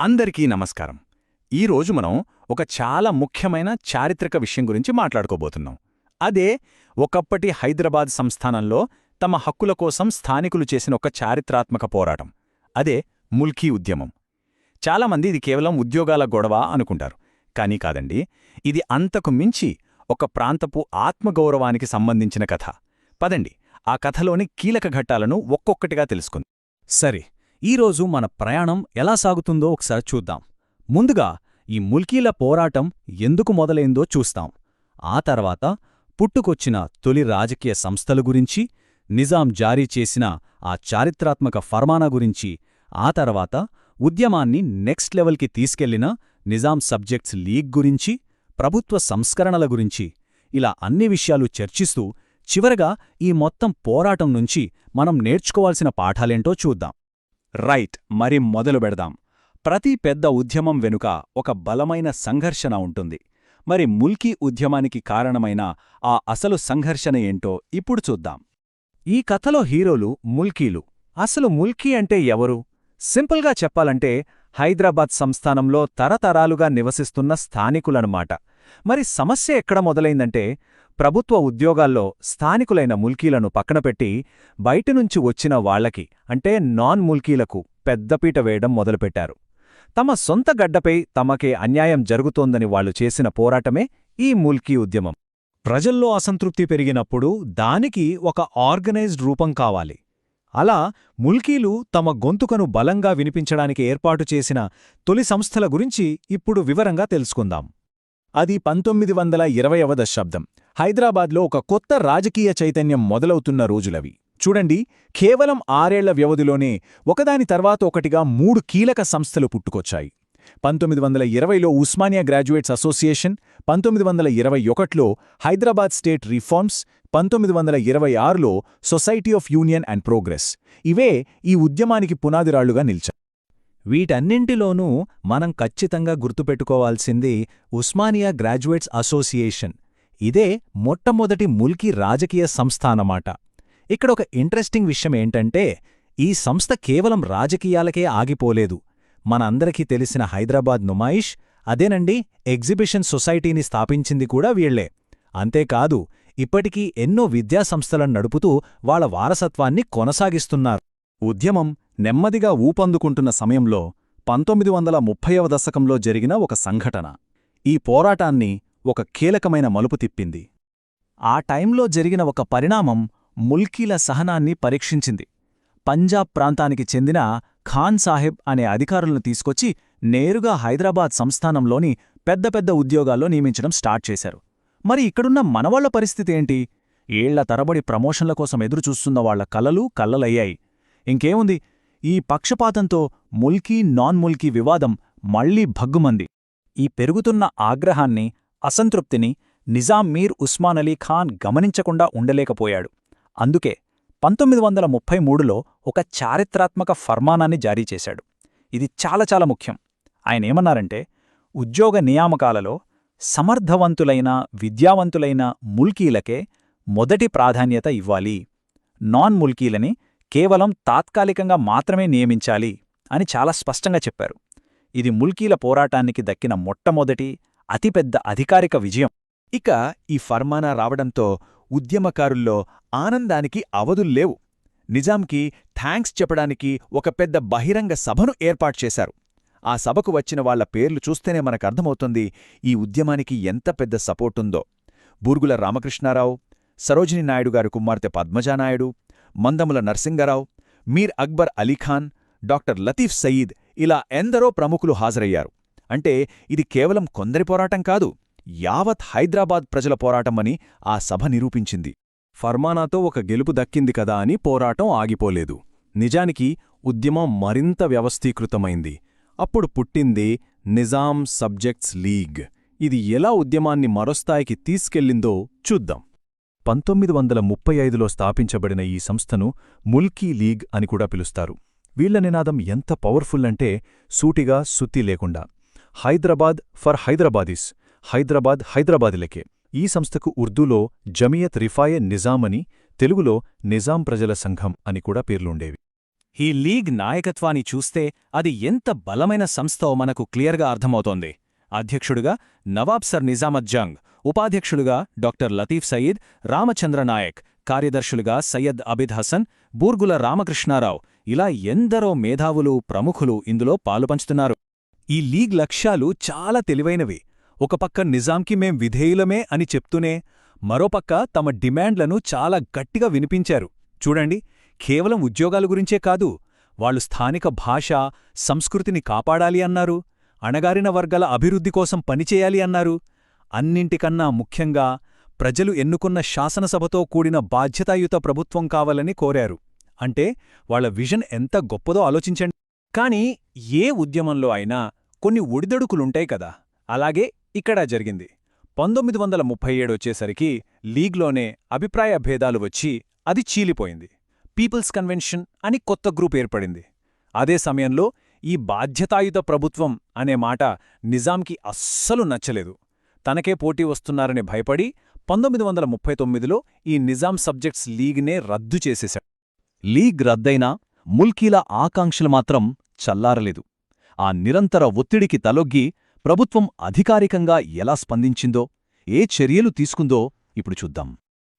అందరికీ నమస్కారం. ఈరోజు మనం ఒక చాలా ముఖ్యమైన చారిత్రక విషయం గురించి మాట్లాడుకోబోతున్నాం. అదే ఒకప్పటి హైదరాబాద్ సంస్థానంలో తమ హక్కుల కోసం స్థానికులు చేసిన ఒక చారిత్రాత్మక పోరాటం. అదే ముల్కీ ఉద్యమం. చాలామంది ఇది కేవలం ఉద్యోగాల గొడవ అనుకుంటారు. కానీ కాదండి ఇది అంతకు మించి ఒక ప్రాంతపు ఆత్మగౌరవానికి సంబంధించిన కథ. పదండి ఆ కథలోని కీలక ఘట్టాలను ఒక్కొక్కటిగా తెలుసుకుంది. సరే ఈరోజు మన ప్రయాణం ఎలా సాగుతుందో ఒకసారి చూద్దాం. ముందుగా ఈ ముల్కీల పోరాటం ఎందుకు మొదలైందో చూస్తాం. ఆ తర్వాత పుట్టుకొచ్చిన తొలి రాజకీయ సంస్థల గురించి నిజాం జారీ చేసిన ఆ చారిత్రాత్మక ఫర్మానా గురించి ఆ తర్వాత ఉద్యమాన్ని నెక్స్ట్ లెవెల్కి తీసుకెళ్ళిన నిజాం సబ్జెక్ట్స్ లీగ్ గురించి ప్రభుత్వ సంస్కరణల గురించి ఇలా అన్ని విషయాలు చర్చిస్తూ చివరగా ఈ మొత్తం పోరాటం నుంచి మనం నేర్చుకోవాల్సిన పాఠాలేంటో చూద్దాం. రైట్ మరి మొదలు పెడదాం. ప్రతి పెద్ద ఉద్యమం వెనుక ఒక బలమైన సంఘర్షణ ఉంటుంది. మరి ముల్కీ ఉద్యమానికి కారణమైన ఆ అసలు సంఘర్షణ ఏంటో ఇప్పుడు చూద్దాం. ఈ కథలో హీరోలు ముల్కీలు. అసలు ముల్కీ అంటే ఎవరు? సింపుల్గా చెప్పాలంటే హైదరాబాద్ సంస్థానంలో తరతరాలుగా నివసిస్తున్న స్థానికులనమాట. మరి సమస్య ఎక్కడ మొదలైందంటే ప్రభుత్వ ఉద్యోగాల్లో స్థానికులైన ముల్కీలను పక్కనపెట్టి బయటనుంచి వచ్చిన వాళ్ళకి అంటే నాన్ ముల్కీలకు పెద్దపీట వేయడం మొదలుపెట్టారు. తమ సొంత గడ్డపై తమకే అన్యాయం జరుగుతోందని వాళ్ళు చేసిన పోరాటమే ఈ ముల్కీ ఉద్యమం. ప్రజల్లో అసంతృప్తి పెరిగినప్పుడు దానికి ఒక ఆర్గనైజ్డ్ రూపం కావాలి. అలా ముల్కీలు తమ గొంతుకను బలంగా వినిపించడానికి ఏర్పాటు చేసిన తొలి సంస్థల గురించి ఇప్పుడు వివరంగా తెలుసుకుందాం. అది పంతొమ్మిది వందల ఇరవైవ దశాబ్దం. హైదరాబాద్లో ఒక కొత్త రాజకీయ చైతన్యం మొదలవుతున్న రోజులవి. చూడండి కేవలం ఆరేళ్ళ వ్యవధిలోనే ఒకదాని తర్వాత ఒకటిగా మూడు కీలక సంస్థలు పుట్టుకొచ్చాయి. పంతొమ్మిది వందల ఇరవైలో ఉస్మానియా గ్రాడ్యుయేట్స్ అసోసియేషన్ పంతొమ్మిది వందల ఇరవై ఒకటిలో హైదరాబాద్ స్టేట్ రిఫార్మ్స్ పంతొమ్మిది వందల ఇరవై ఆరులో society of union and progress. ఇవే ఈ ఉద్యమానికి పునాదిరాళ్ళుగా నిలిచాయి. వీటన్నింటిలోనూ మనం ఖచ్చితంగా గుర్తుపెట్టుకోవాల్సింది ఉస్మానియా గ్రాడ్యుయేట్స్ అసోసియేషన్. ఇదే మొట్టమొదటి ముల్కీ రాజకీయ సంస్థ అన్నమాట ఇక్కడ ఒక ఇంట్రెస్టింగ్ విషయం ఏంటంటే ఈ సంస్థ కేవలం రాజకీయాలకే ఆగిపోలేదు. మనందరికీ తెలిసిన హైదరాబాద్ నుమాయిష్ అదేనండి ఎగ్జిబిషన్ సొసైటీని స్థాపించింది కూడా వీళ్ళే. అంతేకాదు ఇప్పటికీ ఎన్నో విద్యాసంస్థలను నడుపుతూ వాళ్ళ వారసత్వాన్ని కొనసాగిస్తున్నారు. ఉద్యమం నెమ్మదిగా ఊపందుకుంటున్న సమయంలో పంతొమ్మిది వందల ముప్పైవ దశకంలో జరిగిన ఒక సంఘటన. ఈ పోరాటాన్ని ఒక కీలకమైన మలుపు తిప్పింది. ఆ టైంలో జరిగిన ఒక పరిణామం ముల్కీల సహనాన్ని పరీక్షించింది. పంజాబ్ ప్రాంతానికి చెందిన ఖాన్ సాహెబ్ అనే అధికారులను తీసుకొచ్చి నేరుగా హైదరాబాద్ సంస్థానంలోని పెద్ద పెద్ద ఉద్యోగాల్లో నియమించడం స్టార్ట్ చేశారు. మరి ఇక్కడున్న మనవాళ్ళ పరిస్థితి ఏంటి? ఏళ్ళ తరబడి ప్రమోషన్ల కోసం ఎదురుచూస్తున్న వాళ్ళ కలలు కల్లలయ్యాయి ఇంకేముంది? ఈ పక్షపాతంతో ముల్కీ నాన్ ముల్కీ వివాదం మళ్ళీ భగ్గుమంది. ఈ పెరుగుతున్న ఆగ్రహాన్ని అసంతృప్తిని నిజాం మీర్ ఉస్మాన్ అలీ ఖాన్ గమనించకుండా ఉండలేకపోయాడు. అందుకే పంతొమ్మిది వందల ముప్పై మూడులో ఒక చారిత్రాత్మక ఫర్మానాన్ని జారీ చేశాడు. ఇది చాలా చాలా ముఖ్యం. ఆయనేమన్నారంటే ఉద్యోగ నియామకాలలో సమర్థవంతులైన విద్యావంతులైన ముల్కీలకే మొదటి ప్రాధాన్యత ఇవ్వాలి. నాన్ ముల్కీలని కేవలం తాత్కాలికంగా మాత్రమే నియమించాలి అని చాలా స్పష్టంగా చెప్పారు. ఇది ముల్కీల పోరాటానికి దక్కిన మొట్టమొదటి అతిపెద్ద అధికారిక విజయం. ఇక ఈ ఫర్మానా రావడంతో ఉద్యమకారుల్లో ఆనందానికి అవధుల్లేవు నిజాంకి థ్యాంక్స్ చెప్పడానికి ఒక పెద్ద బహిరంగ సభను ఏర్పాటు చేశారు. ఆ సభకు వచ్చిన వాళ్ళ పేర్లు చూస్తేనే మనకర్థమవుతుంది ఈ ఉద్యమానికి ఎంత పెద్ద సపోర్టుందో బూర్గుల రామకృష్ణారావు సరోజిని నాయుడు గారి కుమార్తె పద్మజానాయుడు మందముల నర్సింగరావు మీర్ అక్బర్ అలీఖాన్ డాక్టర్ లతీఫ్ సయీద్ ఇలా ఎందరో ప్రముఖులు హాజరయ్యారు. అంటే ఇది కేవలం కొందరి పోరాటం కాదు యావత్ హైదరాబాద్ ప్రజల పోరాటమని ఆ సభ నిరూపించింది. ఫర్మానాతో ఒక గెలుపు దక్కింది కదా అని పోరాటం ఆగిపోలేదు. నిజానికి ఉద్యమం మరింత వ్యవస్థీకృతమైంది. అప్పుడు పుట్టింది నిజాం సబ్జెక్ట్స్ లీగ్. ఇది ఎలా ఉద్యమాన్ని మరోస్థాయికి తీసుకెళ్ళిందో చూద్దాం. పంతొమ్మిది వందల ముప్పై ఐదులో స్థాపించబడిన ఈ సంస్థను ముల్కీ లీగ్ అని కూడా పిలుస్తారు. వీళ్ళ నినాదం ఎంత పవర్ఫుల్ అంటే సూటిగా సుత్తి లేకుండా. హైదరాబాద్ ఫర్ హైదరాబాదీస్ హైదరాబాద్ హైదరాబాదులకే. ఈ సంస్థకు ఉర్దూలో జమియత్ రిఫాయె నిజాం అని తెలుగులో నిజాం ప్రజల సంఘం అని కూడా పేర్లుండేవి. ఈ లీగ్ నాయకత్వాన్ని చూస్తే అది ఎంత బలమైన సంస్థో మనకు క్లియర్గా అర్థమవుతోంది. అధ్యక్షుడుగా నవాబ్ సర్ నిజామత్ జంగ్ ఉపాధ్యక్షులుగా డాక్టర్ లతీఫ్ సయీద్ రామచంద్ర నాయక్ కార్యదర్శులుగా సయ్యద్ అబిద్ హసన్ బూర్గుల రామకృష్ణారావు. ఇలా ఎందరో మేధావులు ప్రముఖులు ఇందులో పాలుపంచుతున్నారు ఈ లీగ్ లక్ష్యాలు చాలా తెలివైనవి. ఒకపక్క నిజాంకి మేం విధేయులమే అని చెప్తూనే మరోపక్క తమ డిమాండ్లను చాలా గట్టిగా వినిపించారు. చూడండి కేవలం ఉద్యోగాల గురించే కాదు వాళ్ళు స్థానిక భాష సంస్కృతిని కాపాడాలి అన్నారు. అణగారిన వర్గాల అభివృద్ధి కోసం పనిచేయాలి అన్నారు. అన్నింటికన్నా ముఖ్యంగా ప్రజలు ఎన్నుకున్న శాసనసభతో కూడిన బాధ్యతాయుత ప్రభుత్వం కావాలని కోరారు. అంటే వాళ్ళ విజన్ ఎంత గొప్పదో ఆలోచించండి. కాని ఏ ఉద్యమంలో అయినా కొన్ని ఒడిదడుకులుంటాయి కదా. అలాగే ఇక్కడ జరిగింది. పంతొమ్మిది వందల ముప్పై ఏడొచ్చేసరికి లీగ్లోనే అభిప్రాయ భేదాలు వచ్చి అది చీలిపోయింది. పీపుల్స్ కన్వెన్షన్ అని కొత్త గ్రూప్ ఏర్పడింది. అదే సమయంలో ఈ బాధ్యతాయుత ప్రభుత్వం అనే మాట నిజాంకి అస్సలు నచ్చలేదు. తనకే పోటీ వస్తున్నారని భయపడి పంతొమ్మిది వందల ముప్పై తొమ్మిదిలో ఈ నిజాం సబ్జెక్ట్స్ లీగ్నే రద్దు చేసేశాడు. లీగ్ రద్దయినా ముల్కీల ఆకాంక్షలు మాత్రం చల్లారలేదు. ఆ నిరంతర ఒత్తిడికి తలొగ్గి ప్రభుత్వం అధికారికంగా ఎలా స్పందించిందో ఏ చర్యలు తీసుకుందో ఇప్పుడు చూద్దాం.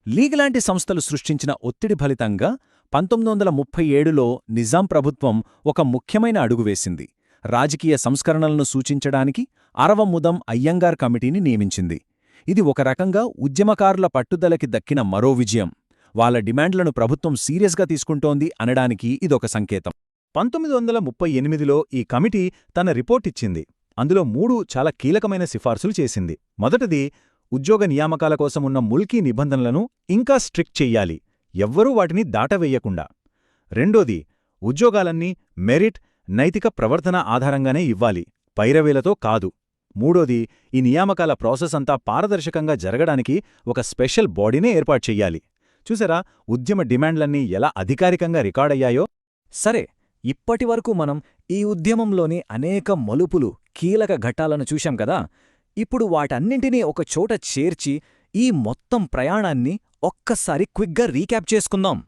లీగ్ లాంటి సంస్థలు సృష్టించిన ఒత్తిడి ఫలితంగా పంతొమ్మిది వందల ముప్పై ఏడులో నిజాం ప్రభుత్వం ఒక ముఖ్యమైన అడుగు వేసింది. రాజకీయ సంస్కరణలను సూచించడానికి అరవముదం అయ్యంగార్ కమిటీని నియమించింది. ఇది ఒక రకంగా ఉద్యమకారుల పట్టుదలకి దక్కిన మరో విజయం. వాళ్ళ డిమాండ్లను ప్రభుత్వం సీరియస్గా తీసుకుంటోంది అనడానికి ఇదొక సంకేతం. పంతొమ్మిది వందల ముప్పై ఎనిమిదిలో ఈ కమిటీ తన రిపోర్ట్ ఇచ్చింది. అందులో మూడు చాలా కీలకమైన సిఫార్సులు చేసింది. మొదటిది ఉద్యోగ నియామకాల కోసం ఉన్న ముల్కీ నిబంధనలను ఇంకా స్ట్రిక్ట్ చెయ్యాలి. ఎవ్వరూ వాటిని దాటవేయకుండా. రెండోది ఉద్యోగాలన్నీ మెరిట్ నైతిక ప్రవర్తన ఆధారంగానే ఇవ్వాలి పైరవేలతో కాదు. మూడోది ఈ నియామకాల ప్రాసెస్ అంతా పారదర్శకంగా జరగడానికి ఒక స్పెషల్ బాడీనే ఏర్పాటు చెయ్యాలి. చూసారా ఉద్యమ డిమాండ్లన్నీ ఎలా అధికారికంగా రికార్డయ్యాయో? సరే ఇప్పటివరకు మనం ఈ ఉద్యమంలోని అనేక మలుపులు కీలక ఘట్టాలను చూశాం కదా. ఇప్పుడు వాటన్నింటినీ ఒక చోట చేర్చి ఈ మొత్తం ప్రయాణాన్ని ఒక్కసారి క్విక్గా రీక్యాప్ చేసుకుందాం.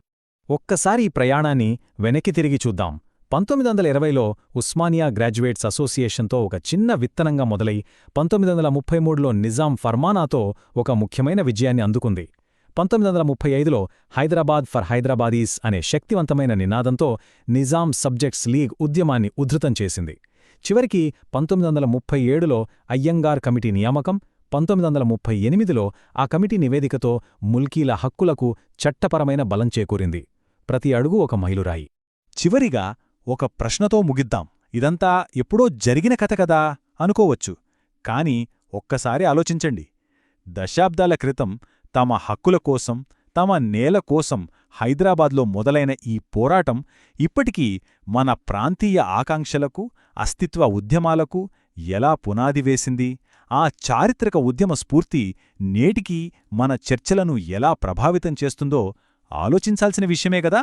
ఒక్కసారి ఈ ప్రయాణాన్ని వెనక్కి తిరిగి చూద్దాం. పంతొమ్మిది వందల ఇరవైలో ఉస్మానియా గ్రాడ్యుయేట్స్ అసోసియేషన్తో ఒక చిన్న విత్తనంగా మొదలై పంతొమ్మిది వందల ముప్పై మూడులో నిజాం ఫర్మానాతో ఒక ముఖ్యమైన విజయాన్ని అందుకుంది. పంతొమ్మిది వందల ముప్పై ఐదులో హైదరాబాద్ ఫర్ హైదరాబాదీస్ అనే శక్తివంతమైన నినాదంతో నిజాం సబ్జెక్ట్స్ లీగ్ ఉద్యమాన్ని ఉధృతం చేసింది. చివరికి పంతొమ్మిది వందల ముప్పై ఏడులో అయ్యంగార్ కమిటీ నియామకం పంతొమ్మిది వందల ముప్పై ఎనిమిదిలో ఆ కమిటీ నివేదికతో ముల్కీల హక్కులకు చట్టపరమైన బలం చేకూరింది. ప్రతి అడుగు ఒక మైలురాయి. చివరిగా ఒక ప్రశ్నతో ముగిద్దాం. ఇదంతా ఎప్పుడో జరిగిన కథ కదా అనుకోవచ్చు. కాని ఒక్కసారి ఆలోచించండి. దశాబ్దాల క్రితం తమ హక్కుల కోసం తమ నేల కోసం హైదరాబాద్లో మొదలైన ఈ పోరాటం ఇప్పటికీ మన ప్రాంతీయ ఆకాంక్షలకు అస్తిత్వ ఉద్యమాలకు ఎలా పునాది వేసింది? ఆ చారిత్రక ఉద్యమ స్ఫూర్తి నేటికీ మన చర్చలను ఎలా ప్రభావితం చేస్తుందో ఆలోచించాల్సిన విషయమే గదా